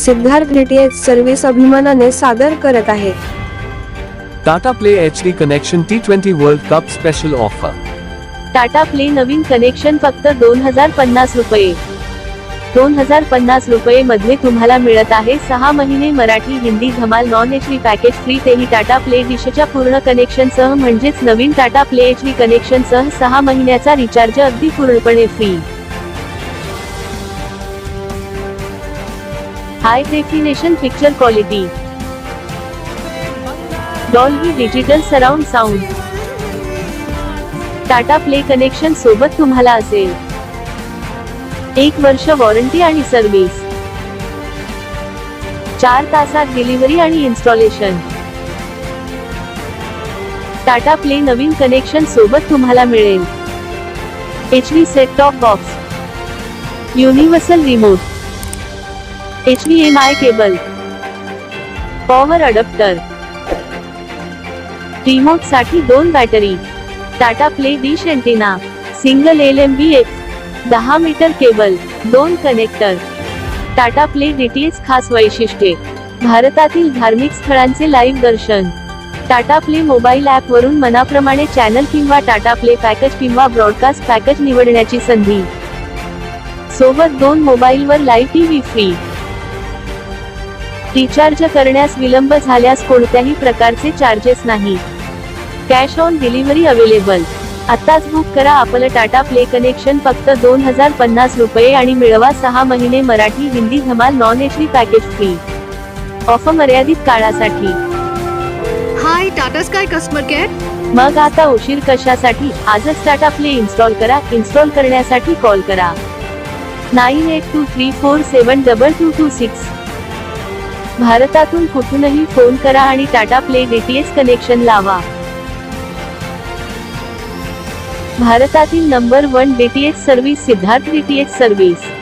Siddharth DTH service अभिमानाने सादर करत आहे. Tata Play H D connection T twenty World Cup special offer Tata Play नवीन connection फक्त दोन हजार पन्नास रुपये. दोन हजार पन्नास रुपये मध्ये तुम्हाला मिळत आहे सहा महिने मराठी हिंदी धमाल non H D package free तेही टाटा प्ले डिशच्या पूर्ण कनेक्शन सह म्हणजेच नवीन Tata Play H D connection सह सहा महिन्याचा रिचार्ज अगदी पूर्णपणे free high definition picture quality Dolby digital surround sound Tata Play connection सोबत तुम्हाला असेल. एक वर्ष वॉरंटी आणि सर्व्हिस चार तासात डिलिव्हरी आणि इन्स्टॉलेशन टाटा प्ले नवीन कनेक्शन सोबत तुम्हाला मिळेल. H D set top box universal remote H M I cable power adapter रिमोटसाठी दोन battery Tata Play dish antenna single L M B X दहा मीटर केबल दोन कनेक्टर टाटा प्ले डीटीएच खास वैशिष्ट्ये. भारतातील धार्मिक स्थळांचे लाईव्ह दर्शन. टाटा प्ले मोबाईल ऍप वरून मनाप्रमाणे चॅनल किंवा टाटा प्ले पॅकेज किंवा ब्रॉडकास्ट पॅकेज निवडण्याची संधी. सोबत दोन मोबाईलवर लाईव्ह टीव्ही फ्री रिचार्ज करण्यास विलंब झाल्यास कोणत्याही प्रकारचे चार्जेस नाही. कॅश ऑन डिलिव्हरी अवेलेबल आताच बुक करा आपलं टाटा प्ले कनेक्शन फक्त दोन हजार पन्नास रुपये आणि मिळवा सहा महिने मराठी हिंदी धमाल non H D package free offer मर्यादित काळासाठी. Hi Tata Sky customer care मग आता उशीर कशासाठी? आजच टाटा प्ले इन्स्टॉल करा. इन्स्टॉल करण्यासाठी कॉल करा. Nine eight two three four seven double two two six भारतातून कुठूनही फोन करा आणि टाटा प्ले डीटीएस कनेक्शन लावा. भारतातील number one DTS service Siddharth DTS service.